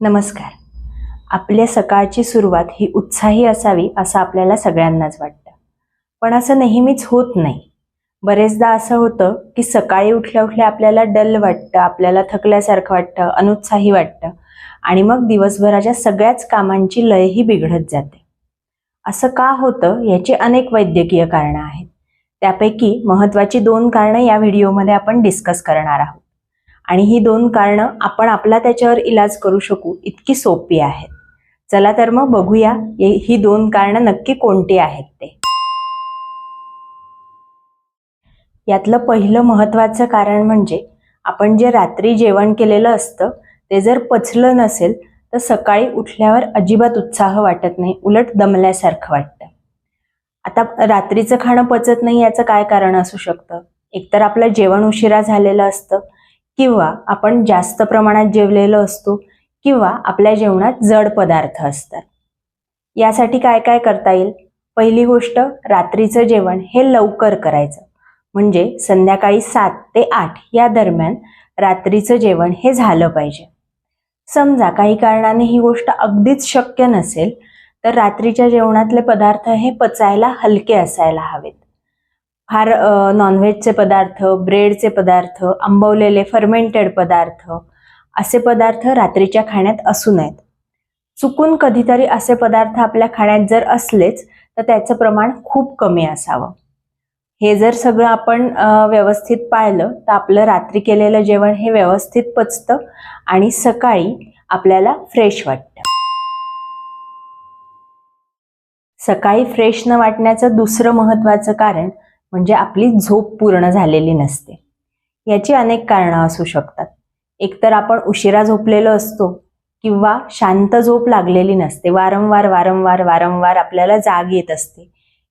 नमस्कार. आपल्या सकाळची सुरुवात ही उत्साही असावी असं आपल्याला सगळ्यांनाच वाटतं. पण असं नेहमीच होत नाही. बरेचदा असं होतं की सकाळी उठल्या उठल्या आपल्याला डल वाटतं आपल्याला थकल्यासारखं वाटतं अनुत्साही वाटतं आणि मग दिवसभराच्या सगळ्याच कामांची लयही बिघडत जाते. असं का होतं याची अनेक वैद्यकीय कारणं आहेत. त्यापैकी महत्त्वाची दोन कारणं या व्हिडिओमध्ये आपण डिस्कस करणार आहोत. आणि ही दोन कारणं आपण आपला त्याच्यावर इलाज करू शकू इतकी सोपी आहेत. चला तर मग बघूया ही दोन कारणं नक्की कोणती आहेत ते. यातलं पहिलं महत्त्वाचं कारण म्हणजे आपण जे रात्री जेवण केलेलं असतं ते जर पचलं नसेल तर सकाळी उठल्यावर अजिबात उत्साह वाटत नाही उलट दमल्यासारखं वाटतं. आता रात्रीचं खाणं पचत नाही याचं काय कारण असू शकतं? एकतर आपलं जेवण उशिरा झालेलं असतं किंवा आपण जास्त प्रमाणात जेवलेलो असतो किंवा आपल्या जेवणात जड पदार्थ असतात. यासाठी काय काय करता येईल? पहिली गोष्ट रात्रीचं जेवण हे लवकर करायचं. म्हणजे संध्याकाळी सात ते आठ या दरम्यान रात्रीचं जेवण हे झालं पाहिजे. समजा काही कारणाने ही गोष्ट अगदीच शक्य नसेल तर रात्रीच्या जेवणातले पदार्थ हे पचायला हलके असायला हवेत. फार नॉनव्हेजचे पदार्थ ब्रेडचे पदार्थ आंबवलेले फर्मेंटेड पदार्थ असे पदार्थ रात्रीच्या खाण्यात असू नयेत. चुकून कधीतरी असे पदार्थ आपल्या खाण्यात जर असलेच तर त्याचं प्रमाण खूप कमी असावं. हे जर सगळं आपण व्यवस्थित पाळलं तर आपलं रात्री केलेलं जेवण हे व्यवस्थित पचतं आणि सकाळी आपल्याला फ्रेश वाटतं. सकाळी फ्रेश न वाटण्याचं दुसरं महत्त्वाचं कारण म्हणजे आपली झोप पूर्ण झालेली नसते. याची अनेक कारणं असू शकतात. एकतर आपण उशिरा झोपलेलो असतो किंवा शांत झोप लागलेली नसते. वारंवार वारंवार वारंवार आपल्याला जाग येत असते.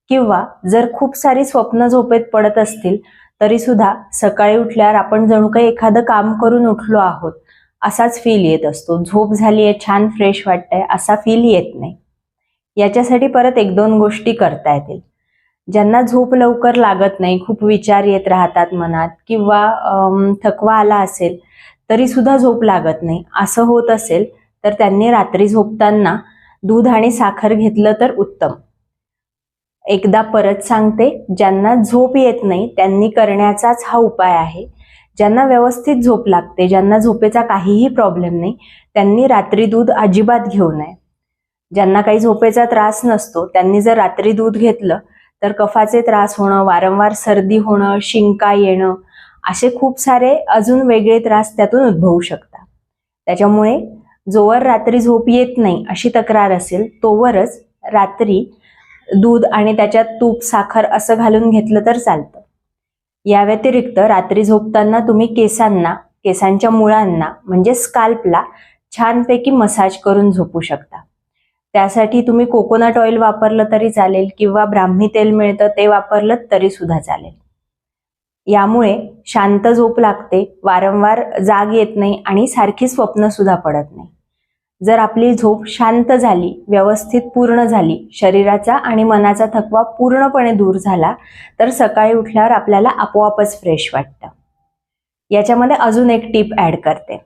किंवा जर खूप सारी स्वप्न झोपेत पडत असतील तरी सुद्धा सकाळी उठल्यावर आपण जणू काही एखादं काम करून उठलो आहोत असाच फील येत असतो. झोप झाली आहे छान फ्रेश वाटतंय असा फील येत नाही. याच्यासाठी परत एक दोन गोष्टी करता येतील. ज्यांना झोप लवकर लागत नाही खूप विचार येत राहतात मनात किंवा थकवा आला असेल तरी सुद्धा झोप लागत नाही. असं होत असेल तर त्यांनी रात्री झोपताना दूध आणि साखर घेतलं तर उत्तम. एकदा परत सांगते ज्यांना झोप येत नाही त्यांनी करण्याचाच हा उपाय आहे. ज्यांना व्यवस्थित झोप लागते ज्यांना झोपेचा काहीही प्रॉब्लेम नाही त्यांनी रात्री दूध अजिबात घेऊ नये. ज्यांना काही झोपेचा त्रास नसतो त्यांनी जर रात्री दूध घेतलं तर कफाचे त्रास होणं वारंवार सर्दी होणं शिंका येणं असे खूप सारे अजून वेगळे त्रास त्यातून उद्भवू शकतात. त्याच्यामुळे जोवर रात्री झोप येत नाही अशी तक्रार असेल तोवरच रात्री दूध आणि त्याच्यात तूप साखर असं घालून घेतलं तर चालतं. या व्यतिरिक्त रात्री झोपताना तुम्ही केसांना केसांच्या मुळांना म्हणजे स्काल्पला छानपैकी मसाज करून झोपू शकता. त्यासाठी तुम्ही कोकोनट ऑइल वापरलं तरी चालेल किंवा ब्राह्मी तेल मिळतं ते वापरलं तरी सुद्धा चालेल. यामुळे शांत झोप लागते वारंवार जाग येत नाही आणि सारखी स्वप्न सुद्धा पडत नाही. जर आपली झोप शांत झाली व्यवस्थित पूर्ण झाली शरीराचा आणि मनाचा थकवा पूर्णपणे दूर झाला तर सकाळी उठल्यावर आपल्याला आपोआपच फ्रेश वाटतं. याच्यामध्ये अजून एक टीप ॲड करते.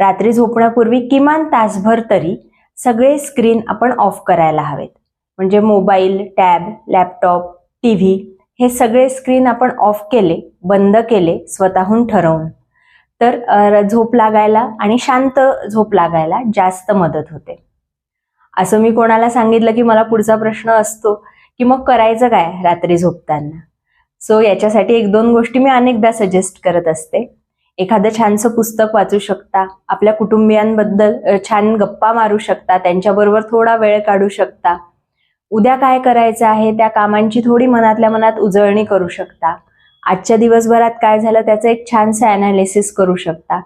रात्री झोपण्यापूर्वी किमान तासभर तरी सगळे स्क्रीन आपण ऑफ करायला हवेत. म्हणजे mobile tab laptop T V हे सगळे स्क्रीन आपण ऑफ केले बंद केले स्वतःहून ठरवून. तर झोप लागायला आणि शांत झोप लागायला जास्त मदत होते. असं मी कोणाला सांगितलं की मला पुढचा प्रश्न असतो की मग करायचं काय रात्री झोपताना? सो याच्यासाठी एक दोन गोष्टी मी अनेकदा सजेस्ट करत असते. एखादं छानसं पुस्तक वाचू शकता आपल्या कुटुंबियांबद्दल छान गप्पा मारू शकता त्यांच्याबरोबर थोडा वेळ काढू शकता. उद्या काय करायचं आहे त्या कामांची थोडी मनातल्या मनात उजळणी करू शकता. आजच्या दिवसभरात काय झालं त्याचं एक छानसं अनालिसिस करू शकता.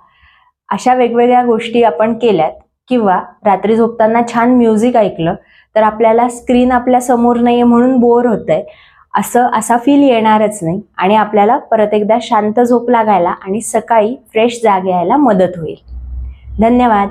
अशा वेगवेगळ्या गोष्टी आपण केल्यात किंवा रात्री झोपताना छान म्युझिक ऐकलं तर आपल्याला स्क्रीन आपल्यासमोर नाहीये म्हणून बोर होतंय. असं असा फील येणारच नाही. आणि आपल्याला परत एकदा शांत झोप लागायला आणि सकाळी फ्रेश जाग यायला मदत होईल. धन्यवाद.